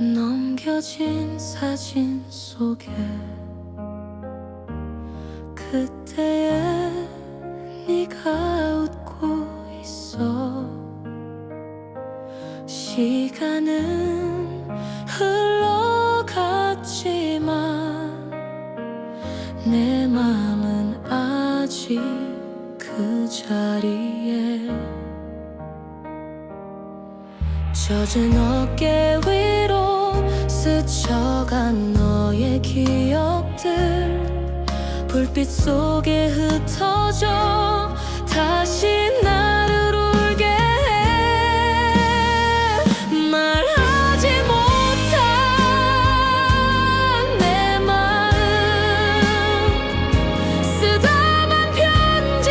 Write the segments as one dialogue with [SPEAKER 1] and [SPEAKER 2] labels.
[SPEAKER 1] 넘겨진 사진 속에 그때의 네가 웃고 있어. 시간은 흘러갔지만 내 맘은 아직 그 자리에. 젖은 어깨 위로 스쳐간 너의 기억들. 불빛 속에 흩어져 다시 나를 울게 해. 말하지 못한 내 마음. 쓰다만 편지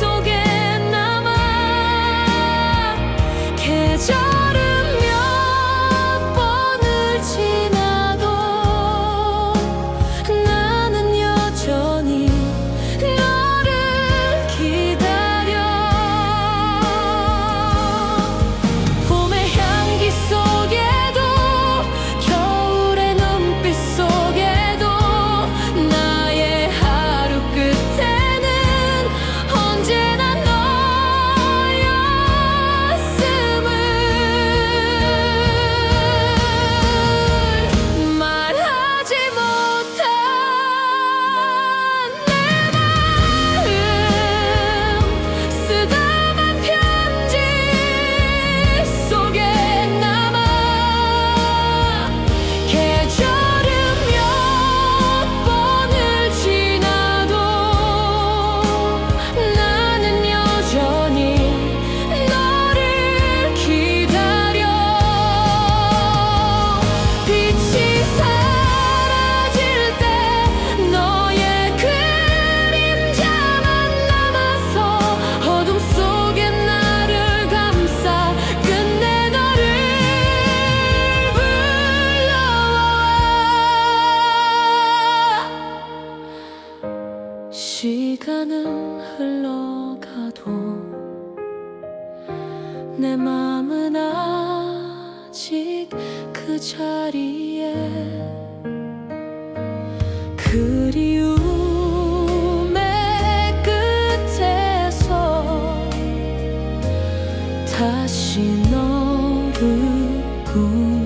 [SPEAKER 1] 속에 남아. 계절 시간은 흘러가도 내 맘은 아직 그 자리에 그리움의 끝에서 다시 너를 꿈